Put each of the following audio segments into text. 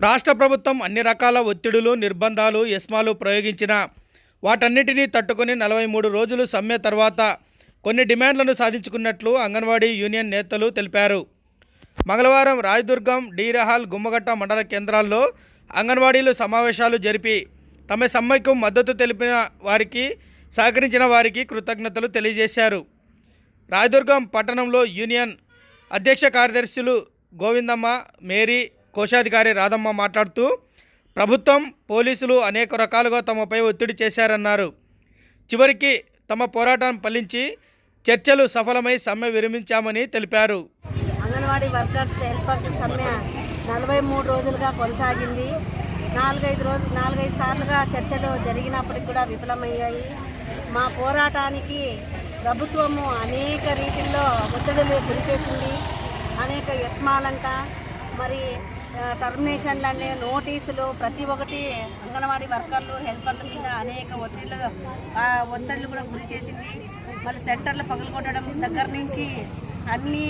రాష్ట్ర ప్రభుత్వం అన్ని రకాల ఒత్తిడులు నిర్బంధాలు ఎస్మాలు ప్రయోగించిన వాటన్నిటినీ తట్టుకొని నలభై మూడు రోజులు సమ్మె తర్వాత కొన్ని డిమాండ్లను సాధించుకున్నట్లు అంగన్వాడీ యూనియన్ నేతలు తెలిపారు. మంగళవారం రాయదుర్గం డీరహాల్ గుమ్మగట్ట మండల కేంద్రాల్లో అంగన్వాడీలు సమావేశాలు జరిపి తమ సమ్మెకు మద్దతు తెలిపిన వారికి సహకరించిన వారికి కృతజ్ఞతలు తెలియజేశారు. రాయదుర్గం పట్టణంలో యూనియన్ అధ్యక్ష కార్యదర్శులు గోవిందమ్మ మేరీ కోశాధికారి రాధమ్మ మాట్లాడుతూ ప్రభుత్వం పోలీసులు అనేక రకాలుగా తమపై ఒత్తిడి చేశారన్నారు. చివరికి తమ పోరాటం ఫలించి చర్చలు సఫలమై సమ్మె విరమించామని తెలిపారు. అంగన్వాడీ వర్కర్స్ హెల్పర్స్ సమ్మె నలభై మూడు రోజులుగా కొనసాగింది. నాలుగైదు రోజు నాలుగైదు సార్లుగా చర్చలు జరిగినప్పటికి కూడా విఫలమయ్యాయి. మా పోరాటానికి ప్రభుత్వము అనేక రీతిల్లో ఒత్తిడులు గురిచేసింది. అనేక యస్మాలంట మరి ఆ, అనే నోటీసులు ప్రతి ఒక్కటి అంగన్వాడీ వర్కర్లు హెల్పర్ల మీద అనేక ఒత్తిళ్ళు ఒత్తిళ్ళు కూడా గురి చేసింది. మళ్ళీ సెంటర్లు పగలగొట్టడం దగ్గర నుంచి అన్ని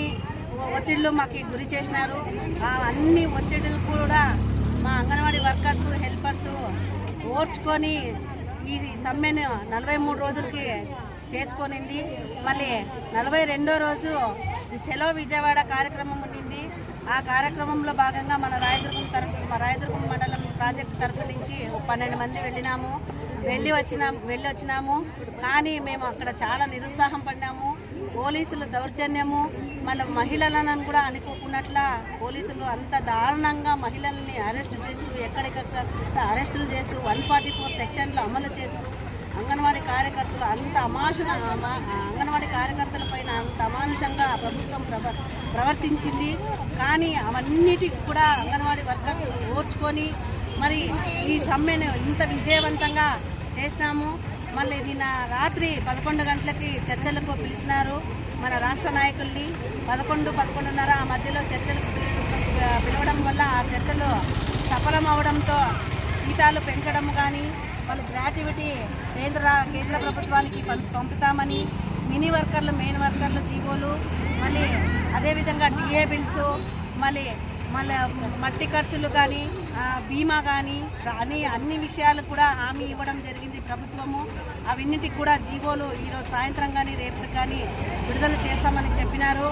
ఒత్తిళ్ళు మాకు గురి చేసినారు. ఆ అన్ని ఒత్తిడులు కూడా మా అంగన్వాడీ వర్కర్స్ హెల్పర్స్ ఓర్చుకొని ఈ సమ్మెను నలభై మూడు రోజులకి చేర్చుకొనింది. మళ్ళీ నలభై రెండో రోజు చెలో విజయవాడ కార్యక్రమం ఉండింది ఆ కార్యక్రమంలో భాగంగా మన రాయదుర్గం తరఫు మా రాయదుర్గం మండలం ప్రాజెక్టు తరఫు నుంచి పన్నెండు మంది వెళ్ళినాము. వెళ్ళి వచ్చినాం వెళ్ళి వచ్చినాము. కానీ మేము అక్కడ చాలా నిరుత్సాహం పడినాము. పోలీసులు దౌర్జన్యము మళ్ళీ మహిళలను కూడా అనుకోకున్నట్ల పోలీసులు అంత దారుణంగా మహిళల్ని అరెస్ట్ చేస్తూ ఎక్కడికక్కడ అరెస్టులు చేస్తూ వన్ ఫార్టీ ఫోర్ సెక్షన్లు అమలు చేస్తూ అంగన్వాడీ కార్యకర్తలు అంత అమానుష అంగన్వాడీ కార్యకర్తల పైన అంత అమానుషంగా ప్రభుత్వం ప్రవ ప్రవర్తించింది. కానీ అవన్నిటికి కూడా అంగన్వాడీ వర్కర్స్ ఓర్చుకొని మరి ఈ సమ్మెను ఇంత విజయవంతంగా చేసినాము. మళ్ళీ నిన్న రాత్రి పదకొండు గంటలకి చర్చలకు పిలిచినారు మన రాష్ట్ర నాయకుల్ని. పదకొండు పదకొండున్నర ఆ మధ్యలో చర్చలకు పిలవడం పిలవడం వల్ల ఆ చర్చలు సఫలం అవడంతో జీతాలు పెంచడం కానీ వాళ్ళు గ్రాట్యుటీ కేంద్ర కేంద్ర ప్రభుత్వానికి పంపుతామని మినీ వర్కర్లు మెయిన్ వర్కర్లు జీవోలు మళ్ళీ అదేవిధంగా డిఏ బిల్స్ మళ్ళీ మళ్ళీ మట్టి ఖర్చులు కానీ బీమా కానీ అన్ని అన్ని విషయాలు కూడా హామీ ఇవ్వడం జరిగింది ప్రభుత్వము. అవన్నిటికి కూడా జీవోలు ఈరోజు సాయంత్రం కానీ రేపు కానీ విడుదల చేస్తామని చెప్పినారు.